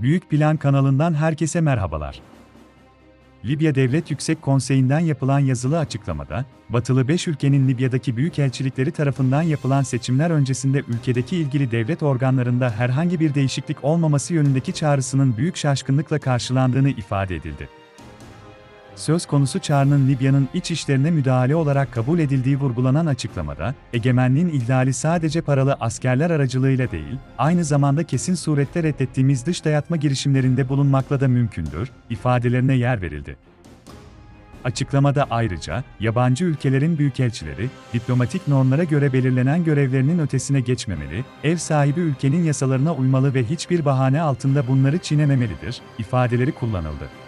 Büyük Plan kanalından herkese merhabalar. Libya Devlet Yüksek Konseyi'nden yapılan yazılı açıklamada, Batılı 5 ülkenin Libya'daki büyükelçilikleri tarafından yapılan seçimler öncesinde ülkedeki ilgili devlet organlarında herhangi bir değişiklik olmaması yönündeki çağrısının büyük şaşkınlıkla karşılandığını ifade edildi. Söz konusu çağrının Libya'nın iç işlerine müdahale olarak kabul edildiği vurgulanan açıklamada, egemenliğin ihlali sadece paralı askerler aracılığıyla değil, aynı zamanda kesin surette reddettiğimiz dış dayatma girişimlerinde bulunmakla da mümkündür, ifadelerine yer verildi. Açıklamada ayrıca, yabancı ülkelerin büyükelçileri, diplomatik normlara göre belirlenen görevlerinin ötesine geçmemeli, ev sahibi ülkenin yasalarına uymalı ve hiçbir bahane altında bunları çiğnememelidir, ifadeleri kullanıldı.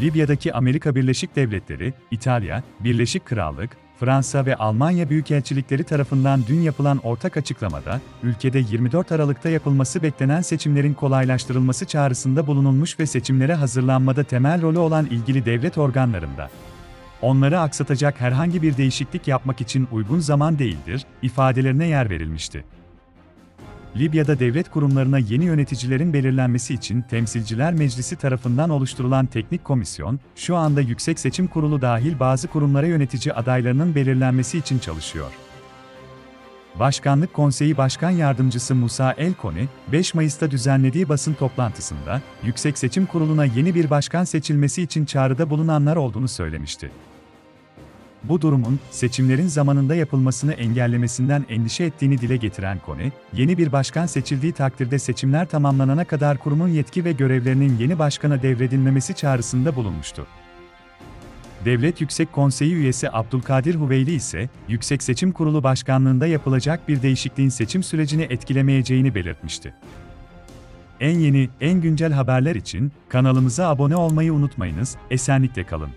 Libya'daki Amerika Birleşik Devletleri, İtalya, Birleşik Krallık, Fransa ve Almanya büyükelçilikleri tarafından dün yapılan ortak açıklamada, ülkede 24 Aralık'ta yapılması beklenen seçimlerin kolaylaştırılması çağrısında bulunulmuş ve seçimlere hazırlanmada temel rolü olan ilgili devlet organlarında onları aksatacak herhangi bir değişiklik yapmak için uygun zaman değildir, ifadelerine yer verilmişti. Libya'da devlet kurumlarına yeni yöneticilerin belirlenmesi için Temsilciler Meclisi tarafından oluşturulan teknik komisyon, şu anda Yüksek Seçim Kurulu dahil bazı kurumlara yönetici adaylarının belirlenmesi için çalışıyor. Başkanlık Konseyi Başkan Yardımcısı Musa El-Koni, 5 Mayıs'ta düzenlediği basın toplantısında, Yüksek Seçim Kurulu'na yeni bir başkan seçilmesi için çağrıda bulunanlar olduğunu söylemişti. Bu durumun, seçimlerin zamanında yapılmasını engellemesinden endişe ettiğini dile getiren Kone, yeni bir başkan seçildiği takdirde seçimler tamamlanana kadar kurumun yetki ve görevlerinin yeni başkana devredilmemesi çağrısında bulunmuştu. Devlet Yüksek Konseyi üyesi Abdülkadir Huveyli ise, Yüksek Seçim Kurulu Başkanlığında yapılacak bir değişikliğin seçim sürecini etkilemeyeceğini belirtmişti. En yeni, en güncel haberler için kanalımıza abone olmayı unutmayınız, esenlikle kalın.